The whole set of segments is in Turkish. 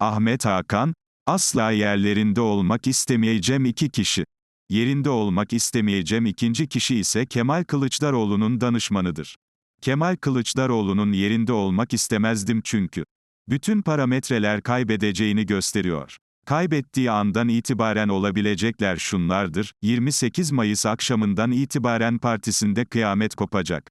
Ahmet Hakan, asla yerlerinde olmak istemeyeceğim iki kişi. Yerinde olmak istemeyeceğim ikinci kişi ise Kemal Kılıçdaroğlu'nun danışmanıdır. Kemal Kılıçdaroğlu'nun yerinde olmak istemezdim çünkü. Bütün parametreler kaybedeceğini gösteriyor. Kaybettiği andan itibaren olabilecekler şunlardır, 28 Mayıs akşamından itibaren partisinde kıyamet kopacak.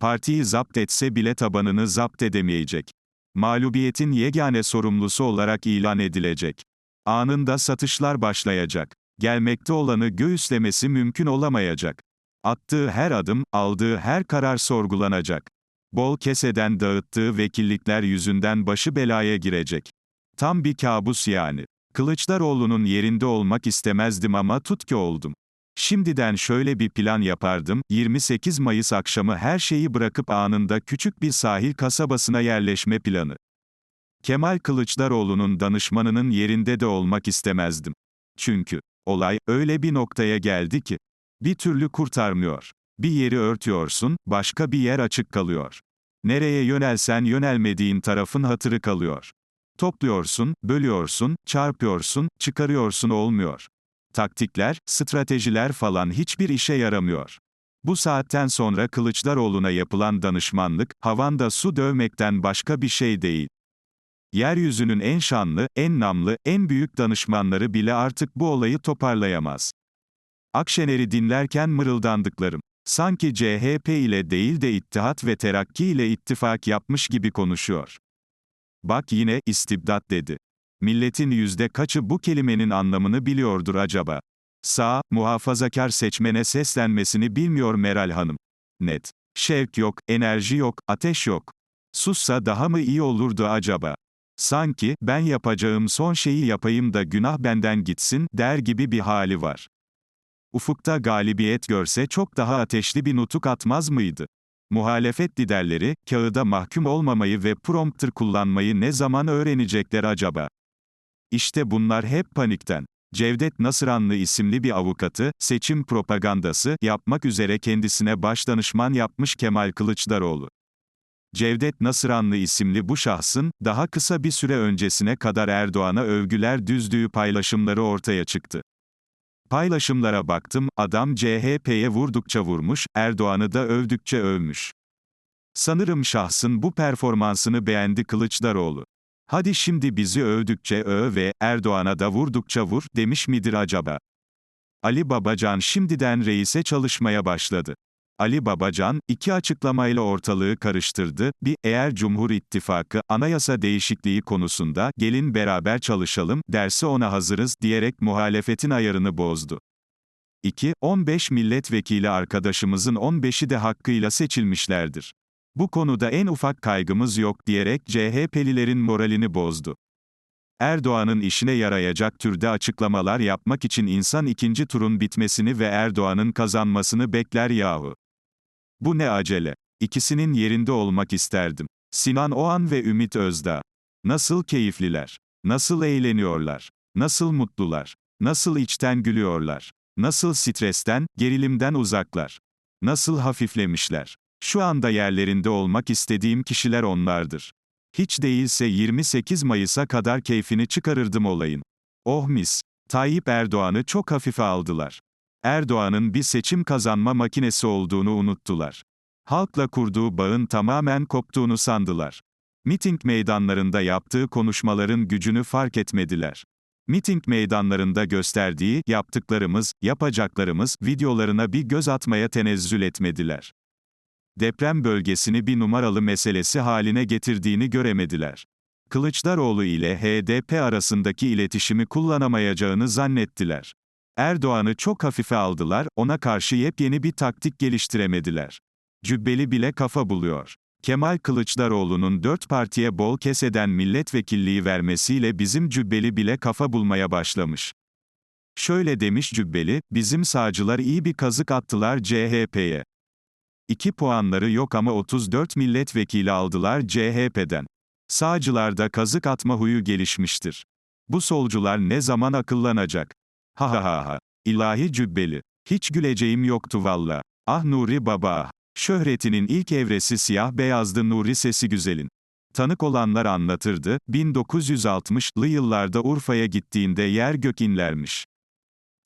Partiyi zapt etse bile tabanını zapt edemeyecek. Mağlubiyetin yegane sorumlusu olarak ilan edilecek. Anında satışlar başlayacak. Gelmekte olanı göğüslemesi mümkün olamayacak. Attığı her adım, aldığı her karar sorgulanacak. Bol keseden dağıttığı vekillikler yüzünden başı belaya girecek. Tam bir kabus yani. Kılıçdaroğlu'nun yerinde olmak istemezdim ama tut ki oldum. Şimdiden şöyle bir plan yapardım, 28 Mayıs akşamı her şeyi bırakıp anında küçük bir sahil kasabasına yerleşme planı. Kemal Kılıçdaroğlu'nun danışmanının yerinde de olmak istemezdim. Çünkü, olay, öyle bir noktaya geldi ki, bir türlü kurtarmıyor. Bir yeri örtüyorsun, başka bir yer açık kalıyor. Nereye yönelsen yönelmediğin tarafın hatırı kalıyor. Topluyorsun, bölüyorsun, çarpıyorsun, çıkarıyorsun olmuyor. Taktikler, stratejiler falan hiçbir işe yaramıyor. Bu saatten sonra Kılıçdaroğlu'na yapılan danışmanlık, havanda su dövmekten başka bir şey değil. Yeryüzünün en şanlı, en namlı, en büyük danışmanları bile artık bu olayı toparlayamaz. Akşener'i dinlerken mırıldandıklarım. Sanki CHP ile değil de İttihat ve Terakki ile ittifak yapmış gibi konuşuyor. Bak yine, istibdat dedi. Milletin yüzde kaçı bu kelimenin anlamını biliyordur acaba? Sağ, muhafazakar seçmene seslenmesini bilmiyor Meral Hanım. Net. Şevk yok, enerji yok, ateş yok. Sussa daha mı iyi olurdu acaba? Sanki, ben yapacağım son şeyi yapayım da günah benden gitsin, der gibi bir hali var. Ufukta galibiyet görse çok daha ateşli bir nutuk atmaz mıydı? Muhalefet liderleri, kağıda mahkum olmamayı ve prompter kullanmayı ne zaman öğrenecekler acaba? İşte bunlar hep panikten. Cevdet Nasıranlı isimli bir avukatı, seçim propagandası yapmak üzere kendisine başdanışman yapmış Kemal Kılıçdaroğlu. Cevdet Nasıranlı isimli bu şahsın, daha kısa bir süre öncesine kadar Erdoğan'a övgüler düzdüğü paylaşımları ortaya çıktı. Paylaşımlara baktım, adam CHP'ye vurdukça vurmuş, Erdoğan'ı da övdükçe övmüş. Sanırım şahsın bu performansını beğendi Kılıçdaroğlu. Hadi şimdi bizi övdükçe öv ve Erdoğan'a da vurdukça vur demiş midir acaba? Ali Babacan şimdiden reise çalışmaya başladı. Ali Babacan, iki açıklamayla ortalığı karıştırdı. Bir, eğer Cumhur İttifakı, anayasa değişikliği konusunda, gelin beraber çalışalım, derse ona hazırız, diyerek muhalefetin ayarını bozdu. 2. 15 milletvekili arkadaşımızın 15'i de hakkıyla seçilmişlerdir. Bu konuda en ufak kaygımız yok diyerek CHP'lilerin moralini bozdu. Erdoğan'ın işine yarayacak türde açıklamalar yapmak için insan ikinci turun bitmesini ve Erdoğan'ın kazanmasını bekler yahu. Bu ne acele? İkisinin yerinde olmak isterdim. Sinan Oğan ve Ümit Özdağ. Nasıl keyifliler. Nasıl eğleniyorlar. Nasıl mutlular. Nasıl içten gülüyorlar. Nasıl stresten, gerilimden uzaklar. Nasıl hafiflemişler. Şu anda yerlerinde olmak istediğim kişiler onlardır. Hiç değilse 28 Mayıs'a kadar keyfini çıkarırdım olayın. Oh mis. Tayyip Erdoğan'ı çok hafife aldılar. Erdoğan'ın bir seçim kazanma makinesi olduğunu unuttular. Halkla kurduğu bağın tamamen koptuğunu sandılar. Miting meydanlarında yaptığı konuşmaların gücünü fark etmediler. Miting meydanlarında gösterdiği, yaptıklarımız, yapacaklarımız, videolarına bir göz atmaya tenezzül etmediler. Deprem bölgesini bir numaralı meselesi haline getirdiğini göremediler. Kılıçdaroğlu ile HDP arasındaki iletişimi kullanamayacağını zannettiler. Erdoğan'ı çok hafife aldılar, ona karşı yepyeni bir taktik geliştiremediler. Cübbeli bile kafa buluyor. Kemal Kılıçdaroğlu'nun dört partiye bol keseden milletvekilliği vermesiyle bizim Cübbeli bile kafa bulmaya başlamış. Şöyle demiş Cübbeli, bizim sağcılar iyi bir kazık attılar CHP'ye. 2 puanları yok ama 34 milletvekili aldılar CHP'den. Sağcılarda kazık atma huyu gelişmiştir. Bu solcular ne zaman akıllanacak? Ha ha ha ha. İlahi cübbeli. Hiç güleceğim yoktu valla. Ah Nuri Baba. Şöhretinin ilk evresi siyah beyazdı Nuri sesi güzelin. Tanık olanlar anlatırdı, 1960'lı yıllarda Urfa'ya gittiğinde yer gök inlermiş.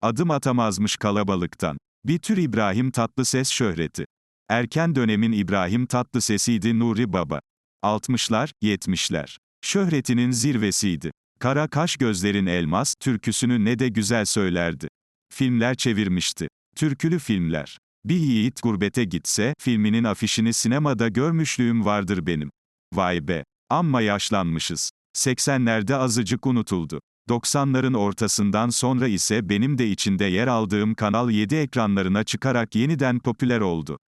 Adım atamazmış kalabalıktan. Bir tür İbrahim Tatlıses şöhreti. Erken dönemin İbrahim Tatlısesiydi Nuri Baba. 60'lar, 70'ler. Şöhretinin zirvesiydi. Kara kaş gözlerin elmas, türküsünü ne de güzel söylerdi. Filmler çevirmişti. Türkülü filmler. Bir yiğit gurbete gitse, filminin afişini sinemada görmüşlüğüm vardır benim. Vay be. Amma yaşlanmışız. 80'lerde azıcık unutuldu. 90'ların ortasından sonra ise benim de içinde yer aldığım Kanal 7 ekranlarına çıkarak yeniden popüler oldu.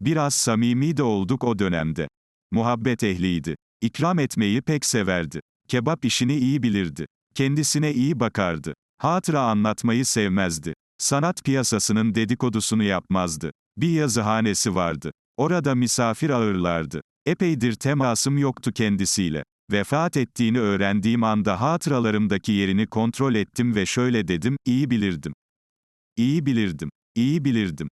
Biraz samimi de olduk o dönemde. Muhabbet ehliydi. İkram etmeyi pek severdi. Kebap işini iyi bilirdi. Kendisine iyi bakardı. Hatıra anlatmayı sevmezdi. Sanat piyasasının dedikodusunu yapmazdı. Bir yazıhanesi vardı. Orada misafir ağırlardı. Epeydir temasım yoktu kendisiyle. Vefat ettiğini öğrendiğim anda hatıralarımdaki yerini kontrol ettim ve şöyle dedim, iyi bilirdim. İyi bilirdim. İyi bilirdim.